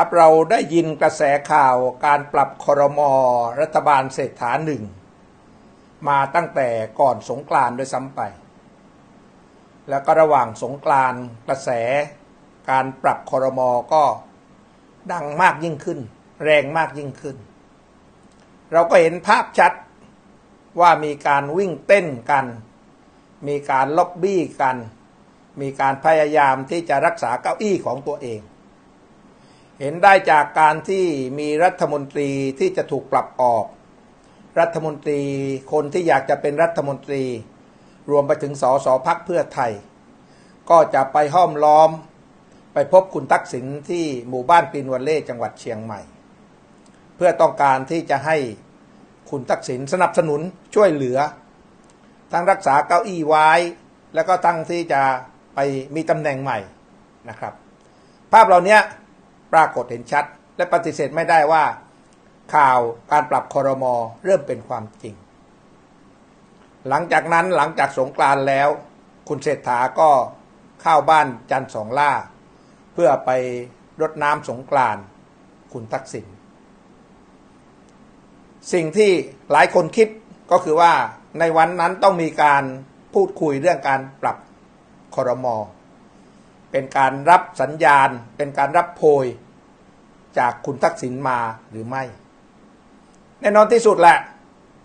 ครับ เราได้ยินกระแสข่าวการปรับครมรัฐบาลเศรษฐาหนึ่ง มาตั้งแต่ก่อนสงกรานต์ด้วยซ้ำไป แล้วก็ระหว่างสงกรานต์กระแส การปรับครมก็ดังมากยิ่งขึ้น แรงมากยิ่งขึ้น เราก็เห็นภาพชัดว่ามีการวิ่งเต้นกัน มีการล็อบบี้กัน มีการพยายามที่จะรักษาเก้าอี้ของตัวเอง เห็นได้จากการที่มีรัฐมนตรีที่จะถูกปรับออก รัฐมนตรีคนที่อยากจะเป็นรัฐมนตรี รวมไปถึงสสพักเพื่อไทย ก็จะไปห้อมล้อม ไปพบคุณทักษิณที่หมู่บ้านปีนวันเล่จังหวัดเชียงใหม่ เพื่อต้องการที่จะให้คุณทักษิณสนับสนุนช่วยเหลือ ทั้งรักษาเก้าอี้ไว้ แล้วก็ตั้งที่จะไปมีตำแหน่งใหม่นะครับ ภาพเหล่านี้ ปรากฏเห็นชัด และปฏิเสธไม่ได้ว่า ข่าวการปรับคอรมอเริ่มเป็นความจริง หลังจากนั้นหลังจากสงกรานแล้ว คุณเศรษฐาก็เข้าบ้านจันทร์สองล่า เพื่อไปรดน้ำสงกรานคุณทักษิณสิ่งที่หลายคนคิดก็คือว่าในวันนั้นต้องมีการพูดคุยเรื่องการปรับคอรมอ เป็นการรับสัญญาณ เป็นการรับโพยจากคุณทักษิณมาหรือไม่ แน่นอนที่สุดแหละ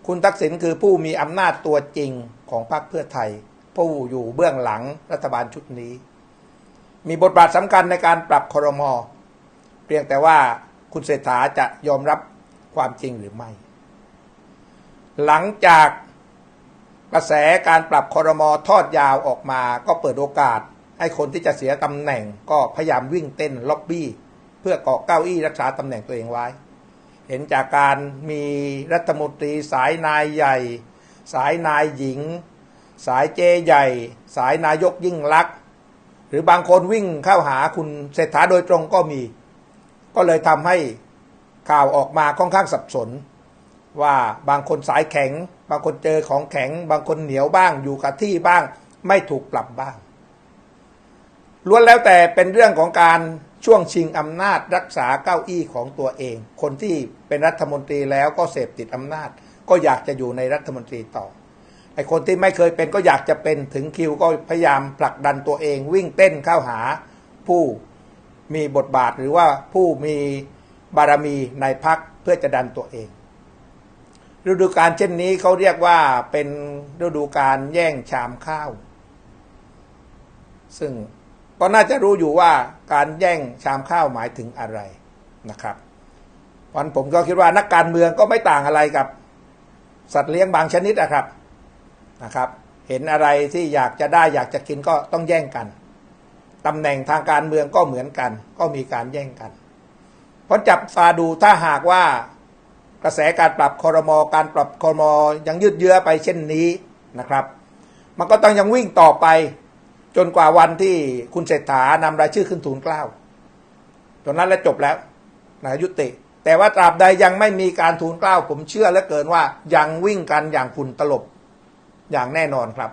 คุณทักษิณคือผู้มีอำนาจตัวจริงของพรรคเพื่อไทย ผู้อยู่เบื้องหลังรัฐบาลชุดนี้ มีบทบาทสำคัญในการปรับคอรมอเพียงแต่ว่าคุณเศรษฐาจะยอมรับความจริงหรือไม่ หลังจากกระแสการปรับคอรมอทอดยาวออกมาก็เปิดโอกาส ให้คนที่จะเสียตำแหน่งก็พยายามวิ่งเต้นล็อบบี้เพื่อเกาะเก้าอี้รักษาตำแหน่งตัวเองไว้ เห็นจากการมีรัฐมนตรีสายนายใหญ่ สายนายหญิง สายเจใหญ่ สายนายกยิ่งลักษณ์หรือบางคนวิ่งเข้าหาคุณเศรษฐาโดยตรงก็มี ก็เลยทำให้ข่าวออกมาค่อนข้างสับสน ว่าบางคนสายแข็ง บางคนเจอของแข็ง บางคนเหนียวบ้างอยู่กับที่บ้าง ไม่ถูกปรับบ้าง ล้วนแล้วแต่เป็นเรื่องของการช่วงชิงอำนาจรักษาเก้าอี้ของตัวเอง คนที่เป็นรัฐมนตรีแล้วก็เสพติดอำนาจ ก็อยากจะอยู่ในรัฐมนตรีต่อไอคนที่ไม่เคยเป็นก็อยากจะเป็นถึงคิวก็พยายามผลักดันตัวเอง วิ่งเต้นเข้าหาผู้มีบทบาทหรือว่าผู้มีบารมีในพักเพื่อจะดันตัวเอง ฤดูการเช่นนี้เขาเรียกว่าเป็นฤดูการแย่งชามข้าว ซึ่ง ก็น่าจะรู้อยู่ว่าการแย่งชามข้าวหมายถึงอะไรนะครับวันผมก็คิดว่านักการเมืองก็ไม่ต่างอะไรกับ สัตว์เลี้ยงบางชนิดนะครับนะครับ เห็นอะไรที่อยากจะได้อยากจะกินก็ต้องแย่งกันตำแหน่งทางการเมืองก็เหมือนกัน ก็มีการแย่งกันเพราะจับตาดูถ้าหากว่ากระแสการปรับคอรมอการปรับคอรมอยังยืดเยื้อไปเช่นนี้นะครับ มันก็ต้องยังวิ่งต่อไป จนกว่าวันที่คุณเศรษฐานำรายชื่อขึ้นทูลเกล้าตอนนั้นแล้วจบแล้วนะยุติ แต่ว่าตราบใดยังไม่มีการทูลเกล้าผมเชื่อเหลือเกินว่ายังวิ่งกันอย่างฝุ่นตลบอย่างแน่นอนครับ